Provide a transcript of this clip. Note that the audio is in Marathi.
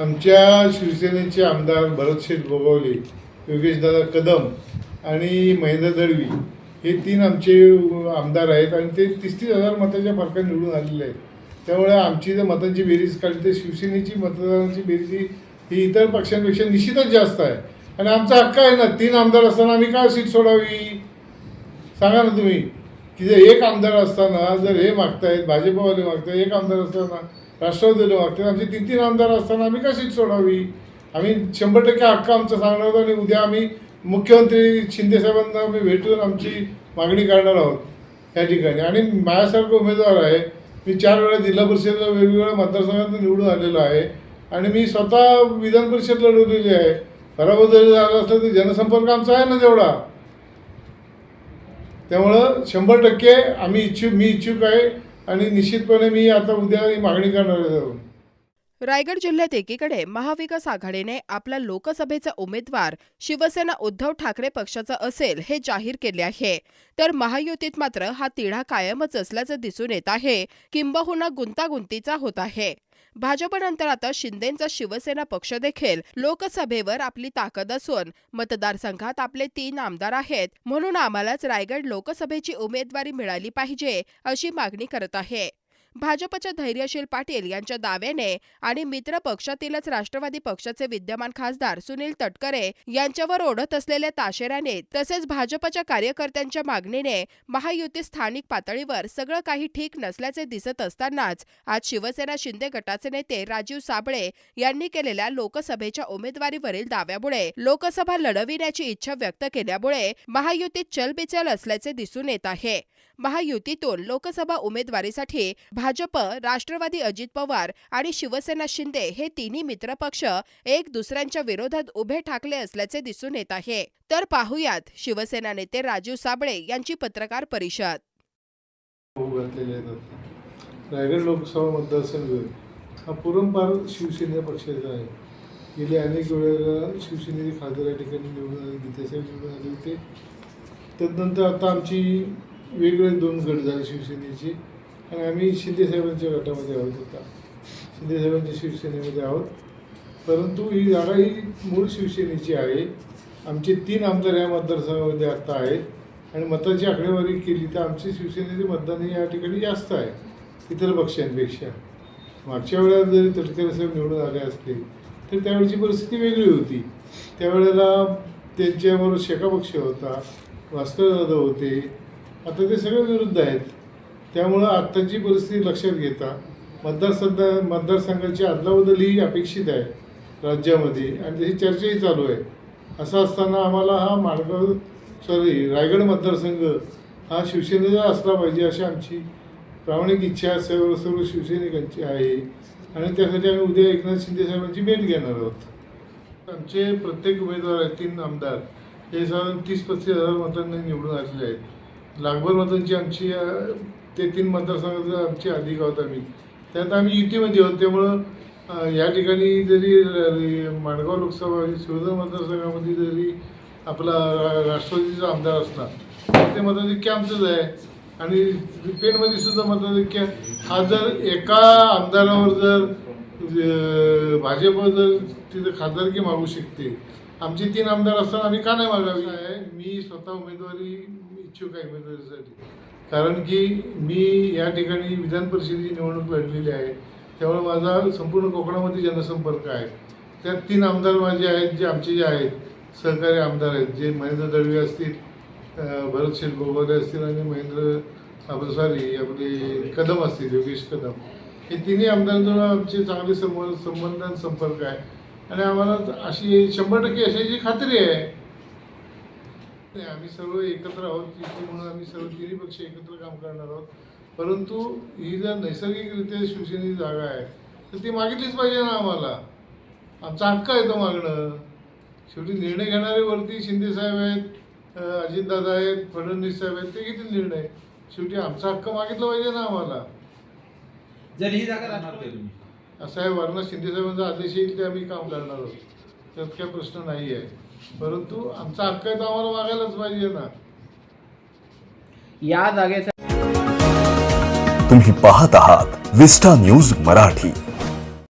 आमच्या शिवसेनेचे आमदार भरतशेठ गोगावले योगेशदादा कदम आणि महेंद्र दळवी हे तीन आमचे आमदार आहेत आणि ते तीस तीस हजार मताच्या फरकाने निवडून आलेले आहेत. त्यामुळे आमची जर मतांची बेरीज काढली तर शिवसेनेची मतदारांची बेरीज ही- ही इतर पक्षांपेक्षा निश्चितच जास्त आहे. आणि आमचा हक्क आहे ना तीन आमदार असताना आम्ही का सीट सोडावी? सांगा ना तुम्ही की जर एक आमदार असताना जर हे मागतायत भाजपवाले मागतायत एक आमदार असताना राष्ट्रवादीवाले मागतायत आमचे तीन तीन आमदार असताना आम्ही का सीट सोडावी आम्ही शंभर टक्के हक्क आमचं सांगणार आहोत आणि उद्या आम्ही मुख्यमंत्री शिंदे साहेबांना आम्ही भेटून आमची मागणी करणार आहोत या ठिकाणी. आणि माझ्यासारखा उमेदवार आहे. मी चार वेळा जिल्हा परिषदेला वेगवेगळ्या मतदारसंघात निवडून आलेलो आहे. आणि मी स्वतः विधान परिषद लढवलेली आहे. बराबर झाला असलं तर जनसंपर्क आमचा आहे ना तेवढा. त्यामुळं शंभर टक्के आम्ही इच्छुक मी इच्छुक आहे. आणि निश्चितपणे मी आता उद्या मागणी करणार आहे रायगड जिल्ह्यात एकीकडे महाविकास आघाडीने आपला लोकसभेचा उमेदवार शिवसेना उद्धव ठाकरे पक्षाचा असेल हे जाहीर केले आहे. तर महायुतीत मात्र हा तिढा कायमच असल्याचं दिसून येत आहे. किंबहुना गुंतागुंतीचा होत आहे. भाजपनंतर आता शिंदेंचा शिवसेना पक्ष देखील लोकसभेवर आपली ताकद असून मतदारसंघात आपले तीन आमदार आहेत. म्हणून आम्हालाच रायगड लोकसभेची उमेदवारी मिळाली पाहिजे अशी मागणी करत आहे. भाजपच्या धैर्यशील पाटील यांच्या दाव्याने आणि मित्र पक्षातीलच राष्ट्रवादी पक्षाचे विद्यमान खासदार सुनील तटकरे यांच्यावर ओढत असलेल्या ताशेऱ्याने तसेच भाजपच्या कार्यकर्त्यांच्या मागणीने महायुती स्थानिक पातळीवर सगळं काही ठीक नसल्याचे दिसत असतानाच आज शिवसेना शिंदे गटाचे नेते राजीव साबळे यांनी केलेल्या लोकसभेच्या उमेदवारीवरील दाव्यामुळे लोकसभा लढविण्याची इच्छा व्यक्त केल्यामुळे महायुतीत चलबिचल असल्याचे दिसून येत आहे. महायुतीतून लोकसभा उमेदवारीसाठी भाजप राष्ट्रवादी अजित पवार आणि शिवसेना शिंदे हे तिन्ही मित्रपक्ष एक दुसऱ्यांच्या विरोधात उभे ठाकले असल्याचे दिसून येत आहे. तर पाहुयात शिवसेना नेते राजीव साबळे यांची पत्रकार परिषद. रायगड लोकसभा मतदारसंघ हा पुरंपार शिवसेना पक्षाचा आहे. गेले अनेक वेळेला शिवसेनेचे खासदार या ठिकाणी निवडून आले गीतासाहेब निवडून आले होते. त्यानंतर आता आमची वेगळे दोन गट झाले शिवसेनेचे. आणि आम्ही शिंदेसाहेबांच्या गटामध्ये आहोत आता. शिंदेसाहेबांच्या शिवसेनेमध्ये आहोत. परंतु ही जागा ही मूळ शिवसेनेची आहे. आमचे तीन आमदार या मतदारसंघामध्ये आता आहेत. आणि मताची आकडेवारी केली तर आमचे शिवसेनेचे मतदान हे या ठिकाणी जास्त आहे इतर पक्षांपेक्षा. मागच्या वेळेला जरी तटकरे साहेब निवडून आले असते तर त्यावेळची परिस्थिती वेगळी होती. त्यावेळेला त्यांच्याबरोबर शेका पक्ष होता भास्कर जाधव होते. आता ते सगळे विरुद्ध आहेत. त्यामुळं आत्ताची परिस्थिती लक्षात घेता मतदारसंघ मतदारसंघाची अदलाबदल ही अपेक्षित आहे राज्यामध्ये आणि त्याची चर्चाही चालू आहे. असं असताना आम्हाला हा माडगाव सॉरी रायगड मतदारसंघ हा शिवसेनेचा असला पाहिजे अशी आमची प्रामाणिक इच्छा सर्व सर्व शिवसैनिकांची आहे आणि त्यासाठी आम्ही उद्या एकनाथ शिंदे साहेबांची भेट घेणार आहोत. आमचे प्रत्येक उमेदवार आहेत तीन आमदार. हे साधारण तीस पस्तीस हजार मतांनी निवडून आलेले आहेत. लागभर मतांची आमची ते तीन मतदारसंघातले आमची अधिक आहोत आम्ही. त्यात आम्ही युतीमध्ये आहोत. त्यामुळं या ठिकाणी जरी माणगाव लोकसभा शिवधर मतदारसंघामध्ये जरी आपला रा- राष्ट्रवादीचा आमदार असला तर ते मताधिक्य आमचंच आहे. आणि पेणमध्ये सुद्धा मताधिक्य हा जर एका आमदारावर जर भाजप जर तिथं खासदारकी मागू शकते आमचे तीन आमदार असताना आम्ही का नाही मागावी? आहे मी स्वतः उमेदवारी इच्छुक आहे उमेदवारीसाठी. कारण की मी या ठिकाणी विधान परिषदेची निवडणूक लढलेली आहे. त्यामुळे माझा संपूर्ण कोकणामध्ये जनसंपर्क आहे. त्यात तीन आमदार माझे आहेत जे आमचे जे आहेत सहकारी आमदार आहेत जे महेंद्र दळवे असतील भरत भरतशेठ गोगावले असतील आणि महेंद्र आपलं सॉरी आपले कदम असतील योगेश कदम. हे तिन्ही आमदारांजवळ आमचे चांगले संबंध संबंध आणि संपर्क आहे. आणि आम्हाला अशी शंभर टक्के यशाची खात्री आहे नाही, आम्ही सर्व एकत्र आहोत म्हणून आम्ही सर्व तिन्ही पक्ष एकत्र काम करणार आहोत. परंतु ही जर नैसर्गिकरित्या शिवसेनेची जागा आहे तर ती मागितलीच पाहिजे ना आम्हाला. आमचा हक्क आहे तो मागणं. शेवटी निर्णय घेणारे वरती शिंदे साहेब आहेत अजितदादा आहेत फडणवीस साहेब आहेत ते घेतील निर्णय. शेवटी आमचा हक्क मागितला पाहिजे ना आम्हाला. जर ही जागा राहणार नाही तुम्ही. असं आहे वरनं शिंदे साहेबांचा आदेश येईल ते आम्ही काम करणार आहोत. त्यात काही प्रश्न नाही आहे परंतु आमचा हक्क आहे तर आम्हाला मागायलाच पाहिजे ना. या जागेचा तुम्ही पाहत आहात विस्टा न्यूज मराठी.